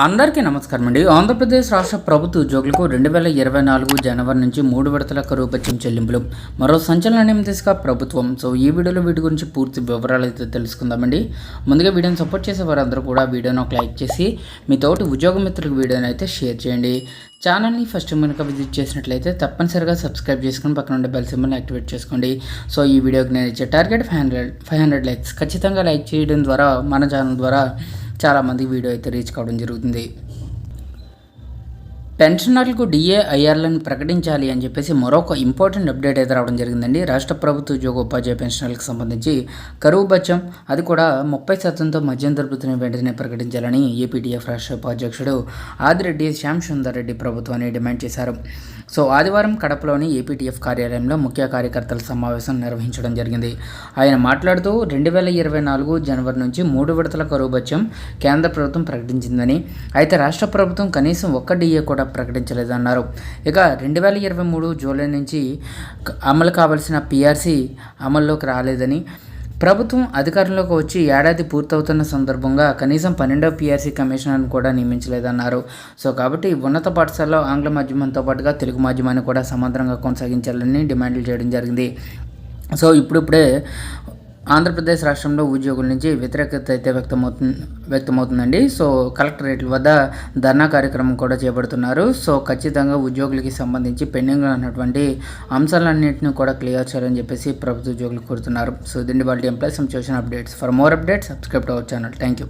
అందరికీ నమస్కారం అండి. ఆంధ్రప్రదేశ్ రాష్ట్ర ప్రభుత్వ ఉద్యోగులకు రెండు వేల ఇరవై నాలుగు జనవరి నుంచి మూడు విడతల కరువు బత్యం చెల్లింపులు మరో సంచలనం దిశగా ప్రభుత్వం. సో ఈ వీడియోలో వీటి గురించి పూర్తి వివరాలు అయితే తెలుసుకుందామండి. ముందుగా వీడియోని సపోర్ట్ చేసే వారందరూ కూడా వీడియోను ఒక లైక్ చేసి మీ తోటి ఉద్యోగ మిత్రులకు వీడియోని అయితే షేర్ చేయండి. ఛానల్ని ఫస్ట్ కనుక విజిట్ చేసినట్లయితే తప్పనిసరిగా సబ్స్క్రైబ్ చేసుకుని పక్కన ఉండే బెల్ సింబల్ని యాక్టివేట్ చేసుకోండి. సో ఈ వీడియోకి నేను ఇచ్చే target five hundred five hundred likes. ఖచ్చితంగా లైక్ చేయడం ద్వారా మన ఛానల్ ద్వారా చాలామంది వీడియో అయితే రీచ్ కావడం జరుగుతుంది. పెన్షనర్లకు డిఏఐఆర్లను ప్రకటించాలి అని చెప్పేసి మరొక ఇంపార్టెంట్ అప్డేట్ అయితే రావడం జరిగిందండి. రాష్ట్ర ప్రభుత్వ ఉద్యోగ ఉపాధ్యాయ పెన్షనర్లకు సంబంధించి కరువు బచ్చం అది కూడా ముప్పై శాతంతో మధ్యంతర వృత్తిని వెంటనే ప్రకటించాలని ఏపీటీఎఫ్ రాష్ట్ర ఉపాధ్యక్షుడు ఆదిరెడ్డి శ్యామ్ సుందర్ రెడ్డి ప్రభుత్వాన్ని డిమాండ్ చేశారు. సో ఆదివారం కడపలోని ఏపీటీఎఫ్ కార్యాలయంలో ముఖ్య కార్యకర్తల సమావేశం నిర్వహించడం జరిగింది. ఆయన మాట్లాడుతూ రెండు వేల ఇరవై నాలుగు జనవరి నుంచి మూడు విడతల కరువు బచ్చం కేంద్ర ప్రభుత్వం ప్రకటించిందని. అయితే రాష్ట్ర ప్రభుత్వం కనీసం ఒక్క డిఏ కూడా ప్రకటించలేదన్నారు. ఇక రెండు వేల ఇరవై మూడు జూలై నుంచి అమలు కావాల్సిన పిఆర్సీ అమల్లోకి రాలేదని ప్రభుత్వం అధికారంలోకి వచ్చి ఏడాది పూర్తవుతున్న సందర్భంగా కనీసం పన్నెండవ పీఆర్సీ కమిషనర్ను కూడా నియమించలేదన్నారు. సో కాబట్టి ఉన్నత పాఠశాలలో ఆంగ్ల మాధ్యమంతో పాటుగా తెలుగు మాధ్యమాన్ని కూడా సమాంతరంగా కొనసాగించాలని డిమాండ్లు చేయడం జరిగింది. సో ఇప్పుడిప్పుడే ఆంధ్రప్రదేశ్ రాష్ట్రంలో ఉద్యోగుల నుంచి వ్యతిరేకత అయితే వ్యక్తమవుతుంది వ్యక్తమవుతుందండి. సో కలెక్టరేట్ల వద్ద ధర్నా కార్యక్రమం కూడా చేపడుతున్నారు. సో ఖచ్చితంగా ఉద్యోగులకి సంబంధించి పెండింగ్ ఉన్నటువంటి అంశాలన్నింటినీ కూడా క్లియర్ చేయాలని చెప్పేసి ప్రభుత్వ ఉద్యోగులు కోరుతున్నారు. సో దీన్ని వాళ్ళ ఎంప్లాయీస్ సంబంధించిన updates. For more updates subscribe to our channel. Thank you